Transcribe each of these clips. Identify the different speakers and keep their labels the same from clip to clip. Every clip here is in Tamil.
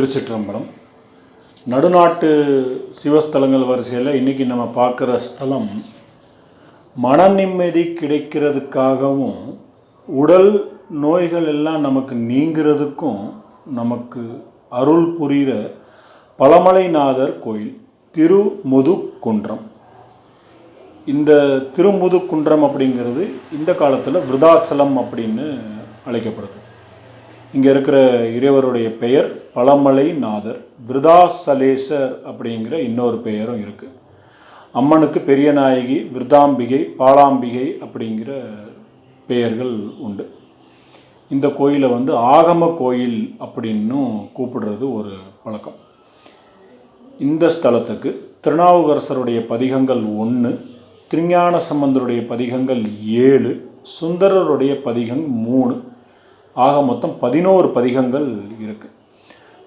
Speaker 1: திருச்சிற்றம்பலம். நடுநாட்டு சிவஸ்தலங்கள் வரிசையில் இன்றைக்கி நம்ம பார்க்குற ஸ்தலம் மன நிம்மதி கிடைக்கிறதுக்காகவும் உடல் நோய்கள் எல்லாம் நமக்கு நீங்கிறதுக்கும் நமக்கு அருள் புரிகிற பழமலைநாதர் கோயில் திருமுதுகுன்றம். இந்த திருமுதுகுன்றம் அப்படிங்கிறது இந்த காலத்தில் விருதாச்சலம் அப்படின்னு அழைக்கப்படுது. இங்கே இருக்கிற இறைவருடைய பெயர் பழமலை நாதர் விருதாசலேசர் அப்படிங்கிற இன்னொரு பெயரும் இருக்குது அம்மனுக்கு பெரிய நாயகி விருதாம்பிகை பாலாம்பிகை அப்படிங்கிற பெயர்கள் உண்டு. இந்த கோயிலை வந்து ஆகம கோயில் அப்படின்னும் கூப்பிடுறது ஒரு பழக்கம். இந்த ஸ்தலத்துக்கு திருநாவுக்கரசருடைய பதிகங்கள் ஒன்று திருஞான சம்பந்தருடைய பதிகங்கள் ஏழு சுந்தரருடைய பதிகம் மூணு ஆக மொத்தம் பதினோரு பதிகங்கள் இருக்குது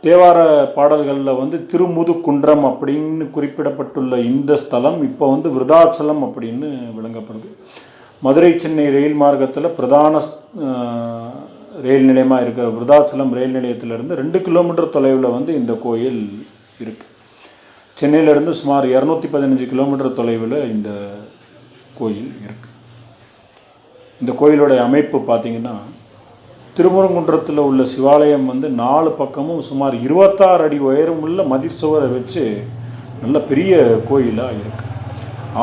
Speaker 1: தேவார பாடல்களில் வந்து திருமுதுகுன்றம் அப்படின்னு குறிப்பிடப்பட்டுள்ள இந்த ஸ்தலம் இப்போ வந்து விருதாச்சலம் அப்படின்னு விளங்கப்படுது. மதுரை சென்னை ரயில் மார்க்கத்தில் பிரதான ரயில் நிலையமாக இருக்கிற விருதாச்சலம் ரயில் நிலையத்திலிருந்து ரெண்டு கிலோமீட்டர் தொலைவில் வந்து இந்த கோயில் இருக்குது சென்னையிலேருந்து சுமார் இரநூத்தி பதினஞ்சு கிலோமீட்டர் தொலைவில் இந்த கோயில் இருக்குது இந்த கோயிலுடைய அமைப்பு பார்த்திங்கன்னா திருமுருங்குன்றத்தில் உள்ள சிவாலயம் வந்து நாலு பக்கமும் சுமார் இருபத்தாறு அடி உயரமுள்ள மதிர் சுவரை வச்சு நல்ல பெரிய கோயிலாக இருக்குது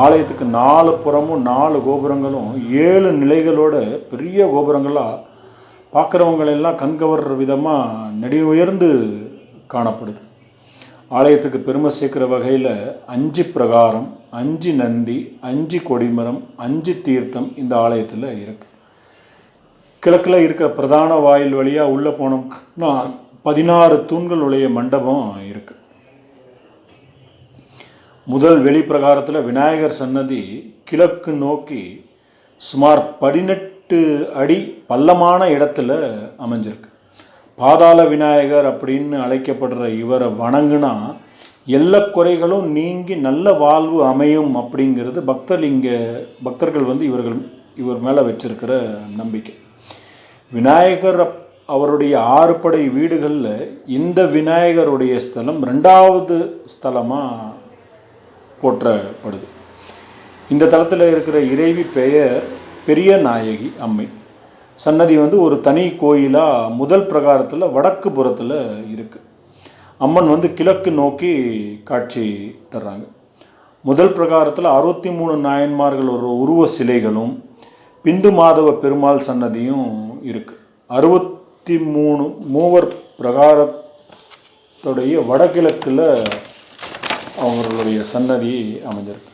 Speaker 1: ஆலயத்துக்கு நாலு புறமும் நாலு கோபுரங்களும் ஏழு நிலைகளோட பெரிய கோபுரங்களாக பார்க்குறவங்களெல்லாம் கண்கவர்ற விதமாக நெடி உயர்ந்து காணப்படுது. ஆலயத்துக்கு பெருமை சேர்க்குற வகையில் அஞ்சு பிரகாரம் அஞ்சு நந்தி அஞ்சு கொடிமரம் அஞ்சு தீர்த்தம் இந்த ஆலயத்தில் இருக்குது கிழக்கில் இருக்கிற பிரதான வாயில் வழியாக உள்ளே போனோம்னா பதினாறு தூண்கள் உடைய மண்டபம் இருக்குது முதல் வெளிப்பிரகாரத்தில் விநாயகர் சன்னதி கிழக்கு நோக்கி சுமார் பதினெட்டு அடி பள்ளமான இடத்துல அமைஞ்சிருக்கு. பாதாள விநாயகர் அப்படின்னு அழைக்கப்படுற இவரை வணங்குனா எல்லா குறைகளும் நீங்கி நல்ல வாழ்வு அமையும் அப்படிங்கிறது பக்தர் இங்கே பக்தர்கள் வந்து இவர்கள் இவர் மேலே வச்சிருக்கிற நம்பிக்கை. விநாயகர் அவருடைய ஆறு படை வீடுகளில் இந்த விநாயகருடைய ஸ்தலம் ரெண்டாவது ஸ்தலமாக போற்றப்படுது. இந்த தளத்தில் இருக்கிற இறைவி பெயர் பெரிய நாயகி அம்மை. சன்னதி வந்து ஒரு தனி கோயிலாக முதல் பிரகாரத்தில் வடக்கு புறத்தில் இருக்குது அம்மன் வந்து கிழக்கு நோக்கி காட்சி தர்றாங்க. முதல் பிரகாரத்தில் அறுபத்தி மூணு நாயன்மார்கள் ஒரு உருவ சிலைகளும் பிந்து மாதவ பெருமாள் சன்னதியும் இருக்குது அறுபத்தி மூணு மூவர் பிரகாரத்துடைய வடகிழக்கில் அவங்களுடைய சன்னதி அமைஞ்சிருக்கு.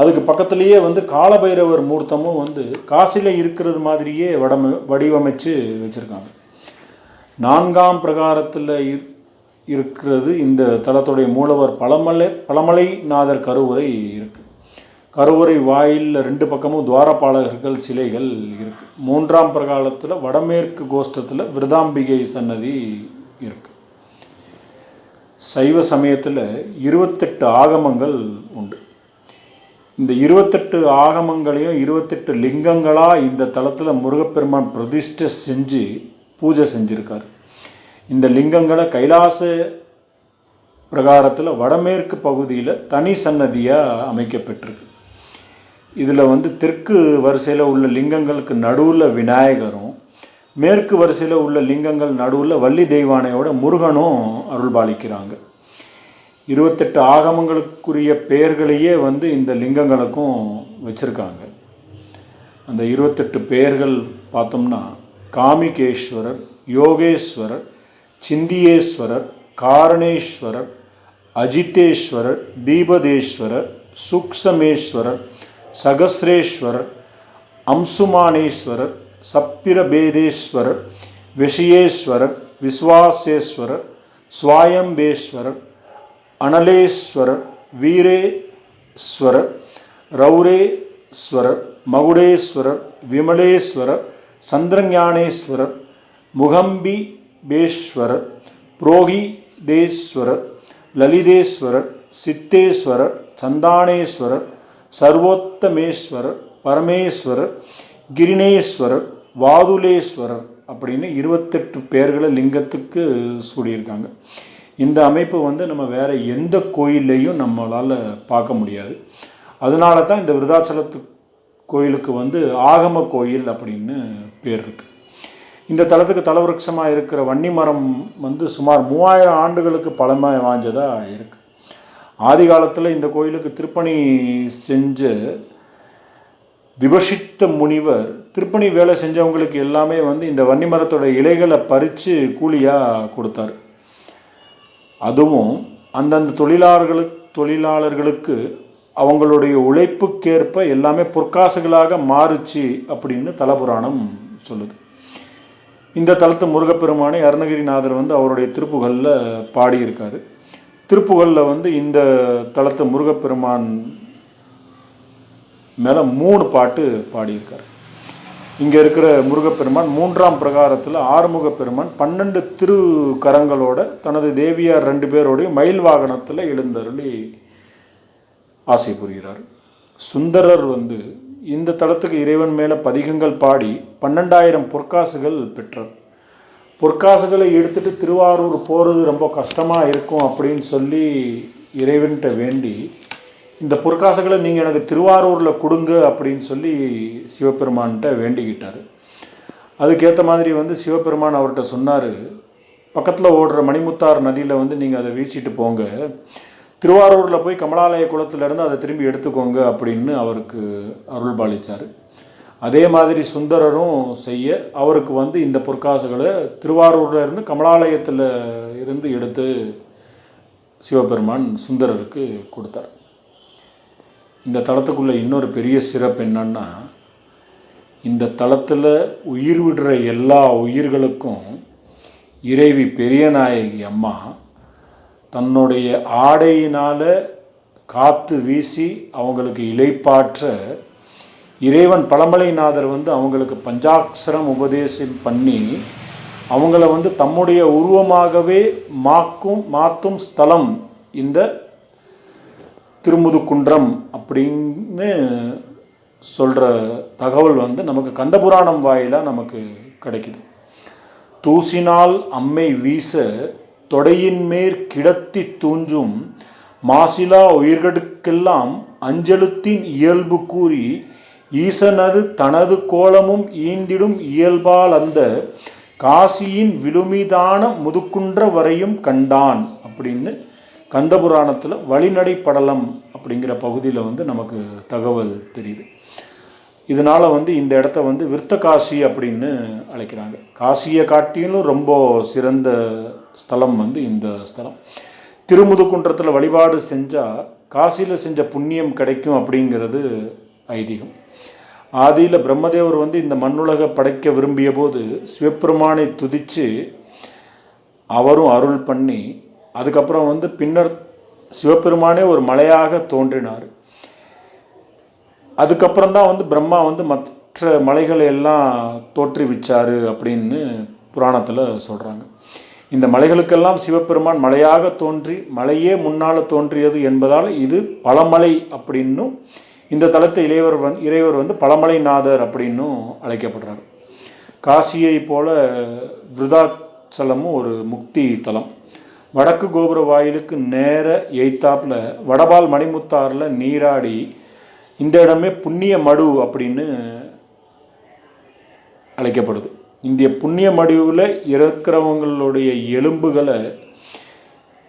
Speaker 1: அதுக்கு பக்கத்துலேயே வந்து காலபைரவர் மூர்த்தமும் வந்து காசியில் இருக்கிறது மாதிரியே வடம வடிவமைச்சு வச்சுருக்காங்க. நான்காம் பிரகாரத்தில் இருக்கிறது இந்த தலத்துடைய மூலவர் பழமலை பழமலைநாதர் கருவறை இருக்குது கருவறை வாயிலில் ரெண்டு பக்கமும் துவாரபாலகர்கள் சிலைகள் இருக்குது மூன்றாம் பிரகாலத்தில் வடமேற்கு கோஷ்டத்தில் விருதாம்பிகை சன்னதி இருக்குது சைவ சமயத்தில் இருபத்தெட்டு ஆகமங்கள் உண்டு. இந்த இருபத்தெட்டு ஆகமங்களையும் இருபத்தெட்டு லிங்கங்களாக இந்த தளத்தில் முருகப்பெருமான் பிரதிஷ்டை செஞ்சு பூஜை செஞ்சுருக்கார். இந்த லிங்கங்களை கைலாச பிரகாரத்தில் வடமேற்கு பகுதியில் தனி சன்னதியாக அமைக்கப்பட்டிருக்கு. இதில் வந்து தெற்கு வரிசையில் உள்ள லிங்கங்களுக்கு நடுவில் விநாயகரும் மேற்கு வரிசையில் உள்ள லிங்கங்கள் நடுவில் வள்ளி தெய்வானையோட முருகனும் அருள்பாலிக்கிறாங்க. இருபத்தெட்டு ஆகமங்களுக்குரிய பெயர்களையே வந்து இந்த லிங்கங்களுக்கும் வச்சுருக்காங்க. அந்த இருபத்தெட்டு பெயர்கள் பார்த்தோம்னா காமிகேஸ்வரர் யோகேஸ்வரர் சிந்தியேஸ்வரர் காரணேஸ்வரர் அஜிதேஸ்வரர் தீபதேஸ்வரர் சூக்ஷமேஸ்வரர் சகசிரேஸ்வரர் அம்சுமானேஸ்வரர் சப்பிரபேதேஸ்வரர் விஷயேஸ்வரர் விஸ்வாசேஸ்வரர் சுவாயம்பேஸ்வரர் அனலேஸ்வரர் வீரேஸ்வரர் ரௌரேஸ்வரர் மகுடேஸ்வரர் விமலேஸ்வரர் சந்திரஞானேஸ்வரர் முகம்பிபேஸ்வரர் புரோகிதேஸ்வரர் லலிதேஸ்வரர் சித்தேஸ்வரர் சந்தானேஸ்வரர் சர்வோத்தமேஸ்வரர் பரமேஸ்வரர் கிரினேஸ்வரர் வாதுலேஸ்வரர் அப்படின்னு இருபத்தெட்டு பேர்களை லிங்கத்துக்கு சூடியிருக்காங்க. இந்த அமைப்பு வந்து நம்ம வேறு எந்த கோயில்லையும் நம்மளால் பார்க்க முடியாது. அதனால தான் இந்த விருதாச்சலத்து கோயிலுக்கு வந்து ஆகம கோயில் அப்படின்னு பேர் இருக்கு. இந்த தலத்துக்கு தலவிருட்சமாக இருக்கிற வன்னி மரம் வந்து சுமார் மூவாயிரம் ஆண்டுகளுக்கு பழமை வாய்ஞ்சதாக இருக்குது ஆதி காலத்தில் இந்த கோயிலுக்கு திருப்பணி செஞ்ச விபஷித்த முனிவர் திருப்பணி வேலை செஞ்சவங்களுக்கு எல்லாமே வந்து இந்த வன்னி மரத்தோட இலைகளை பறித்து கூலியாக கொடுத்தாரு. அதுவும் அந்தந்த தொழிலாளர்களுக்கு தொழிலாளர்களுக்கு அவங்களுடைய உழைப்புக்கேற்ப எல்லாமே பொற்காசுகளாக மாறுச்சு அப்படின்னு தலபுராணம் சொல்லுது. இந்த தலத்து முருகப்பெருமானை அருணகிரிநாதர் வந்து அவருடைய திருப்புகளில் பாடியிருக்காரு. திருப்புகளில் வந்து இந்த தளத்தை முருகப்பெருமான் மேலே மூணு பாட்டு பாடியிருக்கார். இங்கே இருக்கிற முருகப்பெருமான் மூன்றாம் பிரகாரத்தில் ஆறுமுக பெருமான் பன்னெண்டு திருக்கரங்களோட தனது தேவியார் ரெண்டு பேரோடையும் மயில் வாகனத்தில் எழுந்தருளி ஆசை புரிகிறார். சுந்தரர் வந்து இந்த தளத்துக்கு இறைவன் மேலே பதிகங்கள் பாடி பன்னெண்டாயிரம் பொற்காசுகள் பெற்றார். பொற்காசுகளை எடுத்துகிட்டு திருவாரூர் போகிறது ரொம்ப கஷ்டமாக இருக்கும் அப்படின்னு சொல்லி இறைவன்கிட்ட வேண்டி இந்த பொற்காசுகளை நீங்கள் எனக்கு திருவாரூரில் கொடுங்க அப்படின்னு சொல்லி சிவபெருமான்கிட்ட வேண்டிக்கிட்டார். அதுக்கேற்ற மாதிரி வந்து சிவபெருமான் அவர்கிட்ட சொன்னார் பக்கத்தில் ஓடுற மணிமுத்தார் நதியில் வந்து நீங்கள் அதை வீசிட்டு போங்க. திருவாரூரில் போய் கமலாலய குளத்துலேருந்து அதை திரும்பி எடுத்துக்கோங்க அப்படின்னு அவருக்கு அருள்பாலிச்சார். அதே மாதிரி சுந்தரரும் செய்ய அவருக்கு வந்து இந்த பொற்காசுகளை திருவாரூரில் இருந்து கமலாலயத்தில் இருந்து எடுத்து சிவபெருமான் சுந்தரருக்கு கொடுத்தார். இந்த தளத்துக்குள்ள இன்னொரு பெரிய சிறப்பு என்னன்னா இந்த தளத்தில் உயிர் விடுற எல்லா உயிர்களுக்கும் இறைவி பெரியநாயகி அம்மா தன்னுடைய ஆடையினால் காற்று வீசி அவங்களுக்கு இலைப்பாற்ற இறைவன் பழமலைநாதர் வந்து அவங்களுக்கு பஞ்சாட்சரம் உபதேசம் பண்ணி அவங்கள வந்து தம்முடைய உருவமாகவே மாக்கும் மாற்றும் ஸ்தலம் இந்த திருமுதுக்குன்றம் அப்படின்னு சொல்கிற தகவல் வந்து நமக்கு கந்தபுராணம் வாயிலாக நமக்கு கிடைக்குது. தூசினால் அம்மை வீச தொடையின் மேற் கிடத்தி தூஞ்சும் மாசிலா உயிர்களுக்கெல்லாம் அஞ்சலுத்தின் இயல்பு கூறி ஈசனது தனது கோலமும் ஈந்திடும் இயல்பால் அந்த காசியின் விழுமிதான முதுக்குன்ற வரையும் கண்டான் அப்படின்னு கந்தபுராணத்தில் வழிநடை படலம் அப்படிங்கிற பகுதியில் வந்து நமக்கு தகவல் தெரியுது. இதனால் வந்து இந்த இடத்த வந்து விருத்த காசி அப்படின்னு அழைக்கிறாங்க. காசியை காட்டிலும் ரொம்ப சிறந்த ஸ்தலம் வந்து இந்த ஸ்தலம். திருமுதுகுன்றத்தில் வழிபாடு செஞ்சால் காசியில் செஞ்ச புண்ணியம் கிடைக்கும் அப்படிங்கிறது ஐதீகம். ஆதியில் பிரம்மதேவர் வந்து இந்த மண்ணுலக படைக்க விரும்பிய போது சிவபெருமானை துதித்து அவரும் அருள் பண்ணி அதுக்கப்புறம் வந்து பின்னர் சிவபெருமானே ஒரு மலையாக தோன்றினார். அதுக்கப்புறம் தான் வந்து பிரம்மா வந்து மற்ற மலைகளை எல்லாம் தோற்றுவிச்சார் அப்படின்னு புராணத்தில் சொல்கிறாங்க இந்த மலைகளுக்கெல்லாம் சிவபெருமான் மலையாக தோன்றி மலையே முன்னால் தோன்றியது என்பதால் இது பழமலை அப்படின்னும் இந்த தலத்தை இளையவர் வந் இறைவர் வந்து பழமலைநாதர் அப்படின்னும் அழைக்கப்படுறார். காசியை போல விருதாச்சலமும் ஒரு முக்தி தலம். வடக்கு கோபுர வாயிலுக்கு நேர எய்த்தாப்பில் வடபால் மணிமுத்தாரில் நீராடி இந்த இடமே புண்ணிய மடு அப்படின்னு அழைக்கப்படுது. இந்திய புண்ணிய மடுவில் இருக்கிறவங்களுடைய எலும்புகளை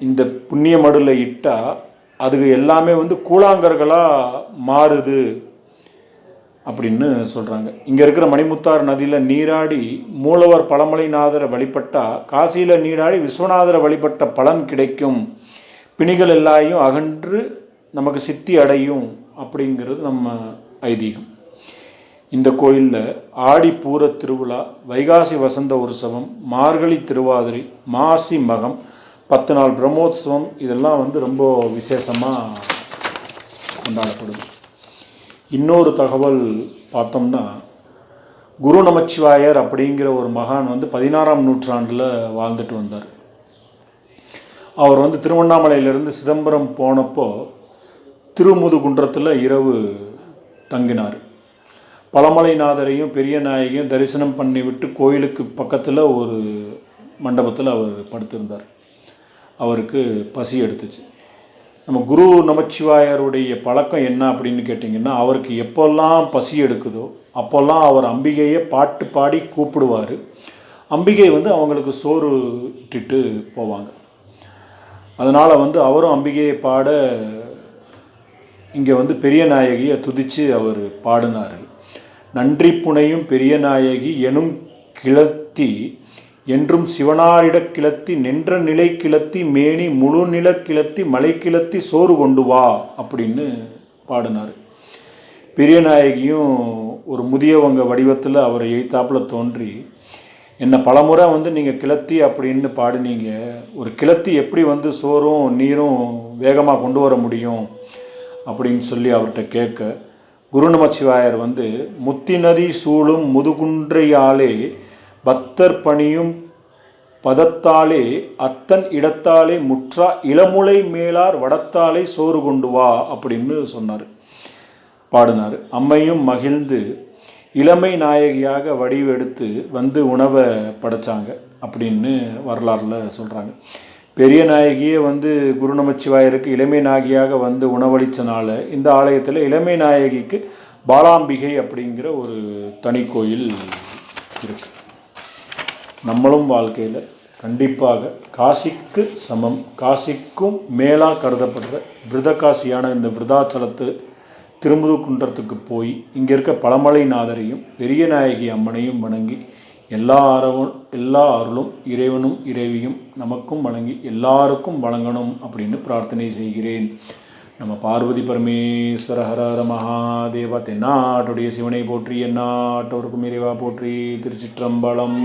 Speaker 1: இந்த புண்ணிய மடுவில் இட்டால் அதுக்கு எல்லாமே வந்து கூழாங்கர்களாக மாறுது அப்படின்னு சொல்கிறாங்க இங்கே இருக்கிற மணிமுத்தார் நதியில் நீராடி மூலவர் பழமலைநாதரை வழிபட்டால் காசியில் நீராடி விஸ்வநாதரை வழிபட்ட பலன் கிடைக்கும். பிணிகள் எல்லாரையும் அகன்று நமக்கு சித்தி அடையும் அப்படிங்கிறது நம்ம ஐதீகம். இந்த கோயிலில் ஆடி பூர திருவிழா வைகாசி வசந்த உற்சவம் மார்கழி திருவாதிரை மாசி மகம் பத்து நாள் பிரம்மோத்சவம் இதெல்லாம் வந்து ரொம்ப விசேஷமாக கொண்டாடப்படுது. இன்னொரு தகவல் பார்த்தோம்னா குரு நமச்சிவாயர் அப்படிங்கிற ஒரு மகான் வந்து பதினாறாம் நூற்றாண்டில் வாழ்ந்துட்டு வந்தார். அவர் வந்து திருவண்ணாமலையிலிருந்து சிதம்பரம் போனப்போ திருமுதுகுன்றத்தில் இரவு தங்கினார். பழமலைநாதரையும் பெரிய நாயகியும் தரிசனம் பண்ணிவிட்டு கோயிலுக்கு பக்கத்தில் ஒரு மண்டபத்தில் அவர் படுத்திருந்தார். அவருக்கு பசி எடுத்துச்சு. நம்ம குரு நமச்சிவாயருடைய பழக்கம் என்ன அப்படின்னு கேட்டிங்கன்னா அவருக்கு எப்போல்லாம் பசி எடுக்குதோ அப்போல்லாம் அவர் அம்பிகையை பாட்டு பாடி கூப்பிடுவார். அம்பிகை வந்து அவங்களுக்கு சோறு இட்டுட்டு போவாங்க. அதனால் வந்து அவரும் அம்பிகையை பாட இங்கே வந்து பெரிய நாயகியை துதித்து அவர் பாடினார் நன்றி புனையும் பெரிய நாயகி எனும் கிளத்தி என்றும் சிவனாரிடக் கிளத்தி நின்ற நிலை கிளத்தி மேனி முழு நில கிளத்தி மலை கிளத்தி சோறு கொண்டு வா அப்படின்னு பாடினார். பெரியநாயகியும் ஒரு முதியவங்க வடிவத்தில் அவரை எய்த்தாப்பில் தோன்றி என்னை பலமுறை வந்து நீங்கள் கிளத்தி அப்படின்னு பாடினீங்க. ஒரு கிளத்தி எப்படி வந்து சோறும் நீரும் வேகமாக கொண்டு வர முடியும்? அப்படின்னு சொல்லி அவர்கிட்ட கேட்க குரு நமச்சிவாயர் வந்து முத்தி நதி சூழும் முதுகுன்றையாலே பக்தர் பணியும் பதத்தாலே அத்தன் இடத்தாலே முற்றா இளமுலை மேலார் வடத்தாலே சோறு கொண்டு வா அப்படின்னு சொன்னார். பாடினார். அம்மையும் மகிழ்ந்து இளமை நாயகியாக வடிவெடுத்து வந்து உணவை படைச்சாங்க அப்படின்னு வரலாறுல சொல்கிறாங்க பெரிய நாயகியே வந்து குரு நமச்சிவாயருக்கு இளமை நாயகியாக வந்து உணவளித்தனால இந்த ஆலயத்தில் இளமை நாயகிக்கு பாலாம்பிகை அப்படிங்கிற ஒரு தனி கோயில் இருக்குது நம்மளும் வாழ்க்கையில் கண்டிப்பாக காசிக்கு சமம். காசிக்கும் மேலாக கருதப்படுற விருதகாசியான இந்த விருதாச்சலத்து திருமுதுகுன்றத்துக்கு போய் இங்கே இருக்க பழமலைநாதரையும் பெரிய நாயகி அம்மனையும் வணங்கி எல்லா அறவும் எல்லா அருளும் இறைவனும் இறைவியும் நமக்கும் வணங்கி எல்லாருக்கும் வழங்கணும் அப்படின்னு பிரார்த்தனை செய்கிறேன். நம்ம பார்வதி பரமேஸ்வர ஹர மகாதேவா தென்னாட்டுடைய சிவனை போற்றி எந்நாட்டவருக்கும் இறைவா போற்றி திருச்சிற்றம்பலம்.